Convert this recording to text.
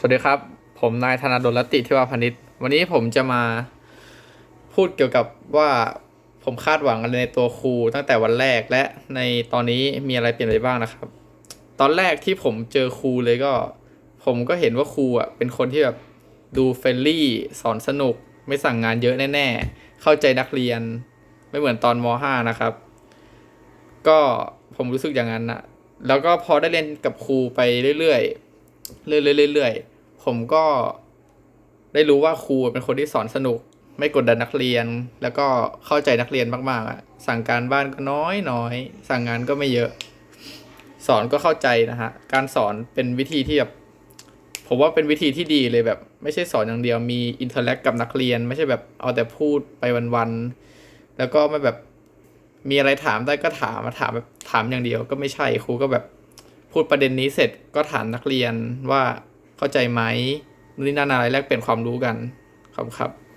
สวัสดีครับ ผมนายธนาดลรัติทิวาพานิชวันนี้ผมจะมาพูดเกี่ยวกับว่าผมคาดหวังอะไรในตัวครูตั้งแต่วันแรกและในตอนนี้มีอะไรเปลี่ยนไปบ้างนะครับ ตอนแรกที่ผมเจอครูเลยก็ ผมก็เห็นว่าครูอะเป็นคนที่แบบดูเฟรนลี่สอนสนุก ไม่สั่งงานเยอะแน่ๆ เข้าใจนักเรียน ไม่เหมือนตอนม .5 นะครับ ก็ผมรู้สึกอย่างนั้นนะแล้วก็พอได้เรียนกับครูไปเรื่อยๆเรื่อยๆเรื่อยๆ ผมก็ได้รู้ว่าครูเป็นคนที่สอนสนุก ไม่กดดันนักเรียน แล้วก็เข้าใจนักเรียนมากๆอะสั่งการบ้านก็น้อยน้อยๆสั่งงานก็ไม่เยอะ สอนก็เข้าใจนะฮะการสอนเป็นวิธีที่แบบผมว่าเป็นวิธีที่ดีเลยแบบ ไม่ใช่สอนอย่างเดียวมีอินเทอร์แลกกับนักเรียน ไม่ใช่แบบเอาแต่พูดไปวันๆแล้วก็ไม่แบบมีอะไรถามได้ก็ถามมาถามแบบถามอย่างเดียวก็ไม่ใช่ครูก็แบบพูดประเด็นนี้เสร็จก็ถามนักเรียนว่า เข้าใจไหมนู่นนี่นั่นอะไรแลกเปลี่ยนความรู้กันขอบคุณครับ